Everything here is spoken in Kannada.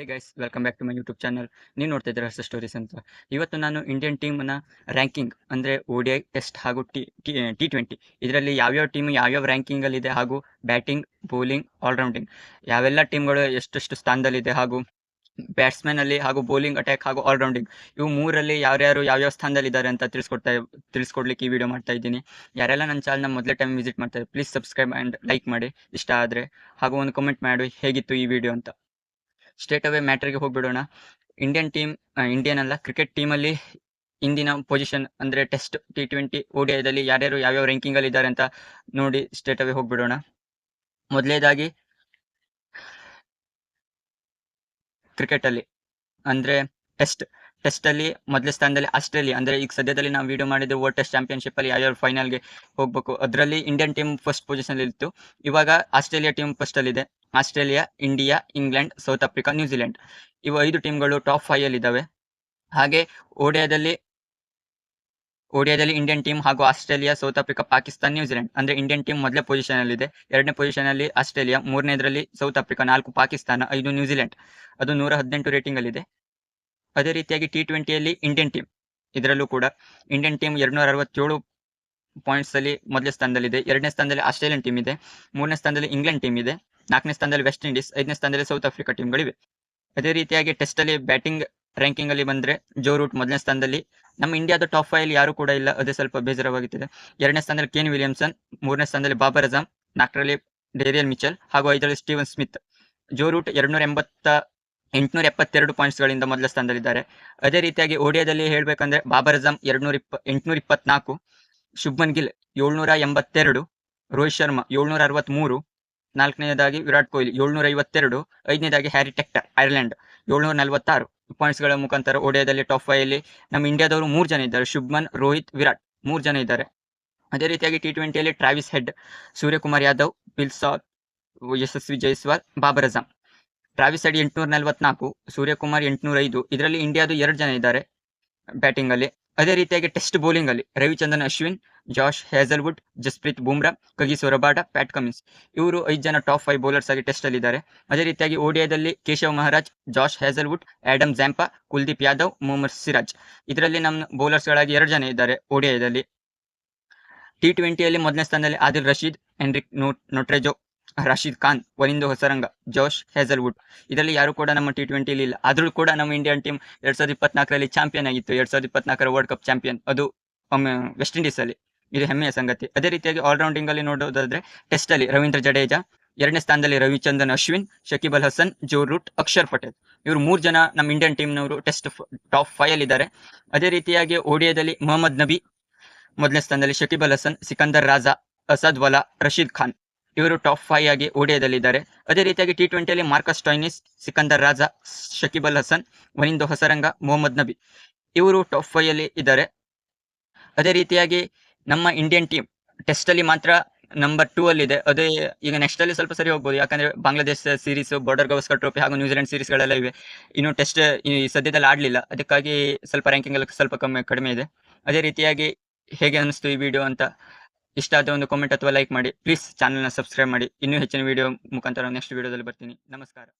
Hey guys welcome back to my YouTube channel ನೀವು ನೋಡ್ತಾ ಇದ್ದೀರಾ ಸ್ಟೋರೀಸ್ ಅಂತ. ಇವತ್ತು ನಾನು ಇಂಡಿಯನ್ ಟೀಮ್ನ ರ್ಯಾಂಕಿಂಗ್ ಅಂದರೆ ಐ ಟೆಸ್ಟ್ ಹಾಗೂ ಟಿ ಟಿ ಟಿ ಟ್ವೆಂಟಿ ಇದರಲ್ಲಿ ಯಾವ್ಯಾವ ಟೀಮ್ ಯಾವ್ಯಾವ ರ್ಯಾಂಕಿಂಗಲ್ಲಿದೆ ಹಾಗೂ ಬ್ಯಾಟಿಂಗ್ ಬೌಲಿಂಗ್ ಆಲ್ರೌಂಡಿಂಗ್ ಯಾವೆಲ್ಲ ಟೀಮ್ಗಳು ಎಷ್ಟೆಷ್ಟು ಸ್ಥಾನದಲ್ಲಿದೆ ಹಾಗೂ ಬ್ಯಾಟ್ಸ್ಮನಲ್ಲಿ ಹಾಗೂ ಬೌಲಿಂಗ್ ಅಟ್ಯಾಕ್ ಹಾಗೂ ಆಲ್ರೌಂಡಿಂಗ್ ಇವು ಮೂರಲ್ಲಿ ಯಾರ್ಯಾರು ಯಾವ್ಯಾವ ಸ್ಥಾನದಲ್ಲಿದ್ದಾರೆ ಅಂತ ತಿಳಿಸ್ಕೊಡ್ತಾ, ತಿಳಿಸ್ಕೊಡ್ಲಿಕ್ಕೆ ಈ ವಿಡಿಯೋ ಮಾಡ್ತಾ ಇದ್ದೀನಿ. ಯಾರೆಲ್ಲ ನನ್ನ ಚಾನಲ್ನ ಮೊದಲೇ ಟೈಮ್ ವಿಸಿಟ್ ಮಾಡ್ತಾರೆ ಪ್ಲೀಸ್ ಸಬ್ಸ್ಕ್ರೈಬ್ ಆ್ಯಂಡ್ ಲೈಕ್ ಮಾಡಿ. ಇಷ್ಟ ಆದರೆ ಹಾಗೂ ಒಂದು ಕಮೆಂಟ್ ಮಾಡಿ ಹೇಗಿತ್ತು ಈ ವಿಡಿಯೋ ಅಂತ. ಸ್ಟೇಟ್ ಅವೇ ಮ್ಯಾಟ್ರಿಗೆ ಹೋಗ್ಬಿಡೋಣ. ಇಂಡಿಯನ್ ಟೀಮ್ ಇಂಡಿಯನ್ ಅಲ್ಲ ಕ್ರಿಕೆಟ್ ಟೀಮಲ್ಲಿ ಇಂದಿನ ಪೊಸಿಷನ್ ಅಂದರೆ ಟೆಸ್ಟ್ ಟಿ ಟ್ವೆಂಟಿ ಓಡಿಐದಲ್ಲಿ ಯಾರ್ಯಾರು ಯಾವ್ಯಾವ ರ್ಯಾಂಕಿಂಗಲ್ಲಿ ಇದ್ದಾರೆ ಅಂತ ನೋಡಿ ಸ್ಟೇಟ್ ಅವೇ ಹೋಗ್ಬಿಡೋಣ. ಮೊದಲೇದಾಗಿ ಕ್ರಿಕೆಟಲ್ಲಿ ಅಂದರೆ ಟೆಸ್ಟ್ ಟೆಸ್ಟಲ್ಲಿ ಮೊದಲ ಸ್ಥಾನದಲ್ಲಿ ಆಸ್ಟ್ರೇಲಿಯಾ. ಅಂದರೆ ಈಗ ಸದ್ಯದಲ್ಲಿ ನಾವು ವಿಡಿಯೋ ಮಾಡಿದ್ದು ವರ್ಲ್ಡ್ ಟೆಸ್ಟ್ ಚಾಂಪಿಯನ್ಶಿಪ್ಪಲ್ಲಿ ಯಾವ್ಯಾವ ಫೈನಲ್ಗೆ ಹೋಗಬೇಕು. ಅದರಲ್ಲಿ ಇಂಡಿಯನ್ ಟೀಮ್ ಫಸ್ಟ್ ಪೊಸಿಷನಲ್ಲಿ ಇತ್ತು. ಇವಾಗ Australia team ಫಸ್ಟಲ್ಲಿದೆ Australia India England South Africa New Zealand ಇವು ಐದು ಟೀಮ್ಗಳು ಟಾಪ್ ಫೈವ್ ಇದ್ದಾವೆ ಹಾಗೆ ಓಡಿಯಾದಲ್ಲಿ ಓಡಿಯಾದಲ್ಲಿ ಇಂಡಿಯನ್ ಟೀಮ್ ಹಾಗೂ Australia South Africa Pakistan New Zealand ಅಂದ್ರೆ ಇಂಡಿಯನ್ ಟೀಮ್ ಮೊದಲ ಪೊಸಿಷನ್ ಅಲ್ಲಿ ಇದೆ. ಎರಡನೇ ಪೊಸಿಷನ್ ಅಲ್ಲಿ ಆಸ್ಟ್ರೇಲಿಯಾ, ಮೂರನೇದರಲ್ಲಿ ಸೌತ್ ಆಫ್ರಿಕಾ ನಾಲ್ಕು ಪಾಕಿಸ್ತಾನ ಐದು ನ್ಯೂಜಿಲೆಂಡ್ ಅದು ನೂರ ಹದಿನೆಂಟು ರೇಟಿಂಗ್ ಅಲ್ಲಿ ಇದೆ. ಅದೇ ರೀತಿಯಾಗಿ ಟಿ ಟ್ವೆಂಟಿಯಲ್ಲಿ ಇಂಡಿಯನ್ ಟೀಮ್ ಇದರಲ್ಲೂ ಕೂಡ ಇಂಡಿಯನ್ ಟೀಮ್ ಎರಡುನೂರ ಅರವತ್ತೇಳು ಪಾಯಿಂಟ್ಸ್ ಅಲ್ಲಿ ಮೊದಲನೇ ಸ್ಥಾನದಲ್ಲಿದೆ. ಎರಡನೇ ಸ್ಥಾನದಲ್ಲಿ ಆಸ್ಟ್ರೇಲಿಯನ್ ಟೀಮ್ ಇದೆ. ಮೂರನೇ ಸ್ಥಾನದಲ್ಲಿ ಇಂಗ್ಲೆಂಡ್ ಟೀಮ್ ಇದೆ. ನಾಲ್ಕನೇ ಸ್ಥಾನದಲ್ಲಿ ವೆಸ್ಟ್ ಇಂಡೀಸ್ ಐದನೇ ಸ್ಥಾನದಲ್ಲಿ ಸೌತ್ ಆಫ್ರಿಕಾ ಟೀಮ್ಗಳಿವೆ ಅದೇ ರೀತಿಯಾಗಿ ಟೆಸ್ಟ್ ಅಲ್ಲಿ ಬ್ಯಾಟಿಂಗ್ ರ್ಯಾಂಕಿಂಗ್ ಅಲ್ಲಿ ಬಂದ್ರೆ ಜೋ ರೂಟ್ ಮೊದಲನೇ ಸ್ಥಾನದಲ್ಲಿ. ನಮ್ಮ ಇಂಡಿಯಾದ ಟಾಪ್ ಫೈವ್ ಯಾರು ಕೂಡ ಇಲ್ಲ. ಅದೇ ಸ್ವಲ್ಪ ಬೇಜಾರವಾಗುತ್ತಿದೆ ಎರಡನೇ ಸ್ಥಾನದಲ್ಲಿ ಕೇನ್ ವಿಲಿಯಮ್ಸನ್ ಮೂರನೇ ಸ್ಥಾನದಲ್ಲಿ ಬಾಬರ್ ಅಜಾಮ್ ನಾಲ್ಕರಲ್ಲಿ ಡೇರಿಯಲ್ ಮಿಚಲ್ ಹಾಗೂ ಐದರಲ್ಲಿ ಸ್ಟೀವನ್ ಸ್ಮಿತ್ ಜೋ ರೂಟ್ ಎರಡ್ನೂರ ಎಂಬತ್ತ ಎಂಟುನೂರ ಎಪ್ಪತ್ತೆರಡು ಪಾಯಿಂಟ್ಸ್ಗಳಿಂದ ಮೊದಲ ಸ್ಥಾನದಲ್ಲಿದ್ದಾರೆ. ಅದೇ ರೀತಿಯಾಗಿ ಓಡಿಯಾದಲ್ಲಿ ಹೇಳಬೇಕಂದ್ರೆ ಬಾಬರ್ ಅಜಮ್ ಎರಡ್ನೂರ ಇಪ್ಪ ಎಂಟುನೂರ ಇಪ್ಪತ್ನಾಲ್ಕು ಶುಭ್ಮನ್ ಗಿಲ್ ಏಳ್ನೂರ ಎಂಬತ್ತೆರಡು ರೋಹಿತ್ ಶರ್ಮಾ ಏಳ್ನೂರ ಅರವತ್ಮೂರು ನಾಲ್ಕನೇದಾಗಿ ವಿರಾಟ್ ಕೊಹ್ಲಿ ಏಳ್ನೂರ ಐವತ್ತೆರಡು ಐದನೇದಾಗಿ ಹ್ಯಾರಿ ಟೆಕ್ಟರ್, ಐರ್ಲೆಂಡ್ ಏಳ್ನೂರ ನಲವತ್ತಾರು ಪಾಯಿಂಟ್ಸ್ಗಳ ಮುಖಾಂತರ ಓಡಿಯಾದಲ್ಲಿ ಟಾಪ್ ಫೈವ್ ಅಲ್ಲಿ ನಮ್ಮ ಇಂಡಿಯಾದವರು ಮೂರು ಜನ ಇದ್ದಾರೆ. ಶುಭ್ಮನ್, ರೋಹಿತ್, ವಿರಾಟ್ ಮೂರು ಜನ ಇದ್ದಾರೆ. ಅದೇ ರೀತಿಯಾಗಿ ಟಿ ಟ್ವೆಂಟಿಯಲ್ಲಿ ಟ್ರಾವಿಸ್ ಹೆಡ್, ಸೂರ್ಯಕುಮಾರ್ ಯಾದವ್, ಬಿಲ್ಸಾ, ಯಶಸ್ವಿ ಜೈಸ್ವಾಲ್ ಬಾಬರ್ ಅಜಾಮ್ ಟ್ರಾವಿಸ್ ಅಡಿ ಎಂಟುನೂರ ನಲವತ್ನಾಲ್ಕು, ಸೂರ್ಯಕುಮಾರ್ ಎಂಟುನೂರ ಐದು ಇದರಲ್ಲಿ ಇಂಡಿಯಾದು ಎರಡು ಜನ ಇದ್ದಾರೆ ಬ್ಯಾಟಿಂಗ್ ಅಲ್ಲಿ ಅದೇ ರೀತಿಯಾಗಿ ಟೆಸ್ಟ್ ಬೌಲಿಂಗ್ ಅಲ್ಲಿ Ravichandran, Ashwin, Josh Hazlewood, Jasprit Bumrah, Kagiso Rabada, Pat Cummins. ಇವರು ಐದು ಜನ ಟಾಪ್ ಫೈವ್ ಬೌಲರ್ಸ್ ಆಗಿ ಟೆಸ್ಟ್ ಅಲ್ಲಿ ಇದ್ದಾರೆ. ಅದೇ ರೀತಿಯಾಗಿ ಓಡಿಯಾದಲ್ಲಿ Keshav Maharaj, Josh Hazlewood Adam Zampa, Kuldeep Yadav, Mohammed Siraj. ಇದರಲ್ಲಿ ನಮ್ಮ ಬೌಲರ್ಸ್ಗಳಾಗಿ ಎರಡು ಜನ ಇದ್ದಾರೆ ಓಡಿಯಾದಲ್ಲಿ ಟಿ ಟ್ವೆಂಟಿಯಲ್ಲಿ ಮೊದಲನೇ ಸ್ಥಾನದಲ್ಲಿ ಆದಿಲ್ ರಶೀದ್ ನೋಟ್ ನೊಟ್ರೆಜೋ ರಶೀದ್ ಖಾನ್ ಒಂದು ಹೊಸರಂಗ, ಜೋಶ್ ಹೇಸಲ್ವುಡ್ ಇದರಲ್ಲಿ ಯಾರು ಕೂಡ ನಮ್ಮ ಟಿ ಟ್ವೆಂಟಿಲಿ ಇಲ್ಲ. ಆದ್ರೂ ಕೂಡ ನಮ್ಮ ಇಂಡಿಯನ್ ಟೀಮ್ ಎರಡ್ ಸಾವಿರದ ಇಪ್ಪತ್ನಾಲ್ಕರಲ್ಲಿ ಚಾಂಪಿಯನ್ ಆಗಿತ್ತು. ಎರಡ್ ಸಾವಿರದ ಇಪ್ಪತ್ನಾಲ್ಕರ ವರ್ಲ್ಡ್ ಕಪ್ ಚಾಂಪಿಯನ್ ಅದು ವೆಸ್ಟ್ ಇಂಡೀಸ್ ಅಲ್ಲಿ. ಇದು ಹೆಮ್ಮೆಯ ಸಂಗತಿ. ಅದೇ ರೀತಿಯಾಗಿ ಆಲ್ರೌಂಡಿಂಗ್ ಅಲ್ಲಿ ನೋಡೋದಾದ್ರೆ ಟೆಸ್ಟ್ ಅಲ್ಲಿ ರವೀಂದ್ರ ಜಡೇಜಾ, ಎರಡನೇ ಸ್ಥಾನದಲ್ಲಿ ರವಿಚಂದ್ರನ್ ಅಶ್ವಿನ್ ಶಕೀಬ್ ಹಸನ್ ಜೋ ರೂಟ್, ಅಕ್ಷರ್ ಪಟೇಲ್. ಇವರು ಮೂರು ಜನ ನಮ್ಮ ಇಂಡಿಯನ್ ಟೀಮ್ನವರು ಟೆಸ್ಟ್ ಟಾಪ್ ಫೈವ್ ಅಲ್ಲಿ ಇದ್ದಾರೆ. ಅದೇ ರೀತಿಯಾಗಿ ಓಡಿಯಾದಲ್ಲಿ ಮೊಹಮ್ಮದ್ ನಬಿ, ಮೊದಲನೇ ಸ್ಥಾನದಲ್ಲಿ ಶಕೀಬ್ ಹಸನ್, ಸಿಕಂದರ್ ರಾಜಾ, ಅಸದ್ ವಲಾ, ರಶೀದ್ ಖಾನ್. ಇವರು ಟಾಪ್ ಫೈವ್ ಆಗಿ ಓಡಿಯಾದಲ್ಲಿದ್ದಾರೆ ಅದೇ ರೀತಿಯಾಗಿ ಟಿ ಟ್ವೆಂಟಿಯಲ್ಲಿ ಮಾರ್ಕಸ್ ಟಾಯ್ನಿಸ್ ಸಿಕಂದರ್ ರಾಜಾ ಶಕೀಬ್ ಅಲ್ ಹಸನ್, ವನಿಂದು ಹೊಸರಂಗ, ಮೊಹಮ್ಮದ್ ನಬಿ ಇವರು ಟಾಪ್ ಫೈವ್ ಅಲ್ಲಿ ಇದ್ದಾರೆ. ಅದೇ ರೀತಿಯಾಗಿ ನಮ್ಮ ಇಂಡಿಯನ್ ಟೀಮ್ ಟೆಸ್ಟ್ ಅಲ್ಲಿ ಮಾತ್ರ ನಂಬರ್ ಟೂ ಅಲ್ಲಿ ಇದೆ ಅದೇ ಈಗ ನೆಕ್ಸ್ಟ್ ಅಲ್ಲಿ ಸ್ವಲ್ಪ ಸರಿ ಹೋಗ್ಬೋದು. ಯಾಕಂದ್ರೆ Bangladesh series Border Gavaskar trophy ಹಾಗೂ ನ್ಯೂಜಿಲೆಂಡ್ ಸೀರೀಸ್ಗಳೆಲ್ಲ ಇವೆ. ಇನ್ನು ಟೆಸ್ಟ್ ಈ ಸದ್ಯದಲ್ಲಿ ಆಡಲಿಲ್ಲ. ಅದಕ್ಕಾಗಿ ಸ್ವಲ್ಪ ರ್ಯಾಂಕಿಂಗ್ ಸ್ವಲ್ಪ ಕಮ್ಮಿ, ಕಡಿಮೆ ಇದೆ. ಅದೇ ರೀತಿಯಾಗಿ ಹೇಗೆ ಅನಿಸ್ತು ಈ ವಿಡಿಯೋ ಅಂತ ಇಷ್ಟ ಆದ ಒಂದು ಕಾಮೆಂಟ್ ಅಥವಾ ಲೈಕ್ ಮಾಡಿ. ಪ್ಲೀಸ್ ಚಾನಲ್ನ ಸಬ್ಸ್ಕ್ರೈಬ್ ಮಾಡಿ. ಇನ್ನೂ ಹೆಚ್ಚಿನ ವಿಡಿಯೋ ಮುಖಾಂತರ ನೆಕ್ಸ್ಟ್ ವಿಡಿಯೋದಲ್ಲಿ ಬರ್ತೀನಿ. ನಮಸ್ಕಾರ.